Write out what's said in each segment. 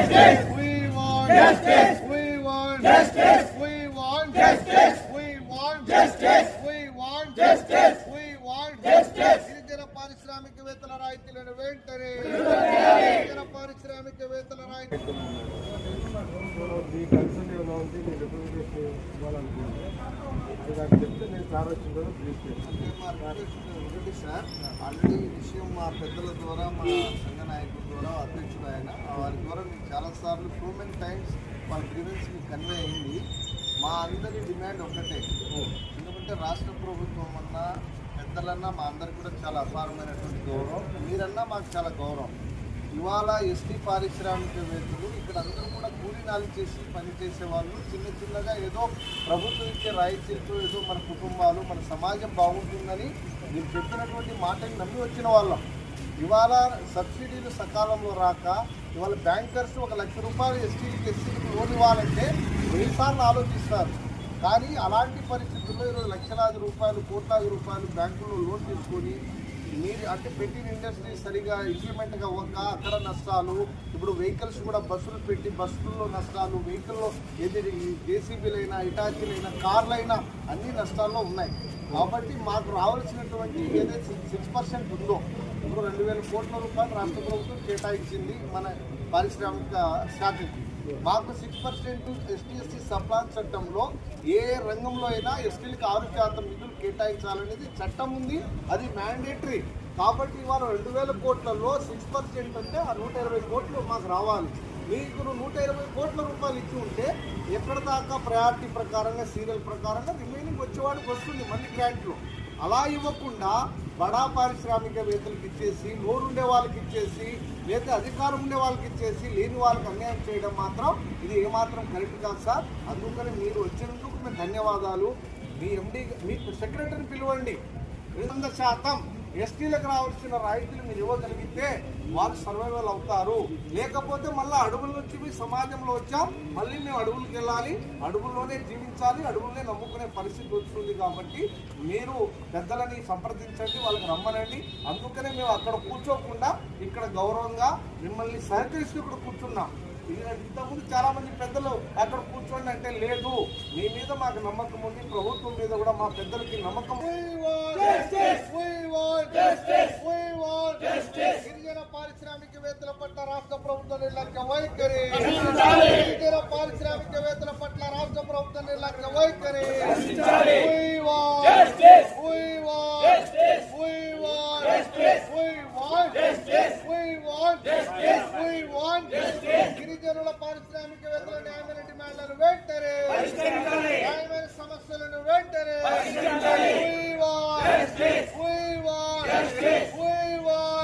Justice. We want justice. We want justice. We want justice. We want justice. We want justice. We want justice. గిరిజన పారిశ్రామికవేత్తల రాయితీలను వెంటనే గిరిజన పారిశ్రామికవేత్తల రాయితీ మీ consult ఏమైనా ఉంది మీ రిప్రజెంటేషన్ ఇవ్వాలనుకుంటే అది నాకు చెప్తే నేను సార్ వచ్చిన తర్వాత బ్రీఫ్ సార్. ఆల్రెడీ ఈ విషయం మా పెద్దల ద్వారా మా సంఘ నాయకుల ద్వారా అధ్యక్షుడు ఆయన. వారి ద్వారా మీకు చాలాసార్లు టూ మెనీ టైమ్స్ వాళ్ళ గ్రీవెన్స్ మీకు కన్వే అయింది. మా అందరి డిమాండ్ ఒకటే ఎందుకంటే రాష్ట్ర ప్రభుత్వం అన్నా పెద్దలన్నా మా అందరికి కూడా చాలా అపారమైనటువంటి గౌరవం. మీరన్నా మాకు చాలా గౌరవం. ఇవాళ ఎస్టీ పారిశ్రామికవేత్తలు ఇక్కడ అందరూ కూడా కూలీనాలు చేసి పని చేసే వాళ్ళు చిన్న చిన్నగా ఏదో ప్రభుత్వం ఇచ్చే రాయితీలతో ఏదో మన కుటుంబాలు మన సమాజం బాగుంటుందని మీరు చెప్పినటువంటి మాటని నమ్మి వచ్చిన వాళ్ళం. ఇవాళ సబ్సిడీలు సకాలంలో రాక ఇవాళ బ్యాంకర్స్ ఒక లక్ష రూపాయలు ఎస్టీకి ఎస్సీకి లోన్ ఇవ్వాలంటే వెయ్యిసార్లు ఆలోచిస్తారు. కానీ అలాంటి పరిస్థితుల్లో ఈరోజు లక్షలాది రూపాయలు కోట్లాది రూపాయలు బ్యాంకుల్లో లోన్ తీసుకొని మీరు అంటే పెట్టిన ఇండస్ట్రీ సరిగా ఇంప్లిమెంట్గా అవ్వక అక్కడ నష్టాలు ఇప్పుడు వెహికల్స్ కూడా బస్సులు పెట్టి బస్సుల్లో నష్టాలు వెహికల్లో ఏది జేసీబీలైనా ఇటాచీలైనా కార్లైనా అన్ని నష్టాల్లో ఉన్నాయి. కాబట్టి మాకు రావాల్సినటువంటి ఏదైతే సిక్స్ పర్సెంట్ ఉందో ఇప్పుడు రెండు వేల కోట్ల రూపాయలు రాష్ట్ర ప్రభుత్వం కేటాయించింది మన పారిశ్రామిక శాఖకి. మాకు six percent ST ST subplan చట్టంలో ఏ రంగంలో అయినా ఎస్టీలకు ఆరు శాతం నిధులు కేటాయించాలనేది చట్టం ఉంది. అది మ్యాండేటరీ కాబట్టి ఇవాళ రెండు వేల కోట్లలో సిక్స్ పర్సెంట్ అంటే ఆ నూట ఇరవై కోట్లు మాకు రావాలి. మీకు నూట ఇరవై కోట్ల రూపాయలు ఇచ్చి ఉంటే ఎక్కడ దాకా ప్రయారిటీ ప్రకారంగా సీరియల్ ప్రకారంగా రిమైనింగ్ వచ్చేవాడికి వస్తుంది మళ్ళీ గ్రాంట్లో అలా ఇవ్వకుండా బడా పారిశ్రామికవేత్తలకు ఇచ్చేసి నోరుండే వాళ్ళకి ఇచ్చేసి లేదా అధికారం ఉండే వాళ్ళకి ఇచ్చేసి లేని వాళ్ళకి అన్యాయం చేయడం మాత్రం ఇది ఏమాత్రం కరెక్ట్ కాదు సార్. అందుకని మీరు వచ్చినందుకు మేము ధన్యవాదాలు. మీ ఎండి మీకు సెక్రటరీని పిలవండి. వంద శాతం ఎస్టీలకు రావాల్సిన రాయితీలు మీరు ఇవ్వగలిగితే వాళ్ళు సర్వైవల్ అవుతారు. లేకపోతే మళ్ళీ అడవుల నుంచి మీ సమాజంలో వచ్చాం మళ్ళీ మేము అడవులకు వెళ్ళాలి అడవుల్లోనే జీవించాలి అడవుల్లోనే నమ్ముకునే పరిస్థితి వస్తుంది కాబట్టి మీరు పెద్దలని సంప్రదించండి వాళ్ళకి రమ్మనండి. అందుకనే మేము అక్కడ కూర్చోకుండా ఇక్కడ గౌరవంగా మిమ్మల్ని సహకరిస్తూ ఇక్కడ కూర్చున్నాం. ఇంతకుముందు చాలా మంది పెద్దలు అక్కడ కూర్చోండి అంటే లేదు. మీ మీద మాకు నమ్మకం ఉంది ప్రభుత్వం మీద కూడా మా పెద్దలకి నమ్మకం పారిశ్రామికవేత్తల పట్ల రాష్ట్ర ప్రభుత్వం నిర్లక్ష్య వైఖరి. ఇతర పారిశ్రామికవేత్తల పట్ల రాష్ట్ర ప్రభుత్వం నిర్లక్ష్య వైఖరి. గిరిజనుల పారిశ్రామికవేత్తల న్యాయమైన డిమాండ్లను వెంటనే.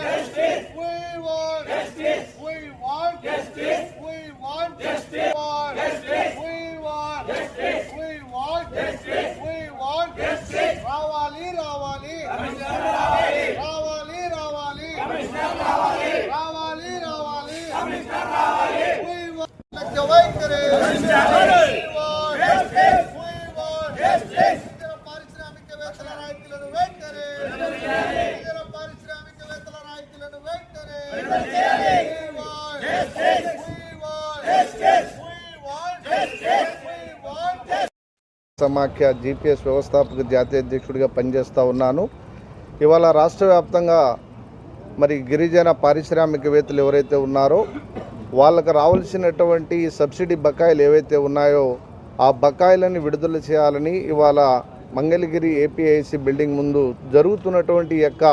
Justice. We want justice. We want justice. We want justice. We want justice. We want justice. We want justice. రావాలి రావాలి కమిషనర్ రావాలి రావాలి రావాలి కమిషనర్ రావాలి రావాలి రావాలి కమిషనర్ రావాలి We want like the way it is. సమాఖ్య జీపీఎస్ వ్యవస్థాపక జాతీయ అధ్యక్షుడిగా పనిచేస్తూ ఉన్నాను. ఇవాళ రాష్ట్ర వ్యాప్తంగా మరి గిరిజన పారిశ్రామికవేత్తలు ఎవరైతే ఉన్నారో వాళ్ళకు రావాల్సినటువంటి సబ్సిడీ బకాయిలు ఏవైతే ఉన్నాయో ఆ బకాయిలను విడుదల చేయాలని ఇవాళ మంగళగిరి ఏపీఐసి బిల్డింగ్ ముందు జరుగుతున్నటువంటి యొక్క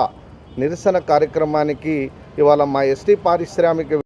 నిరసన కార్యక్రమానికి ఇవాళ మా ఎస్టీ పారిశ్రామిక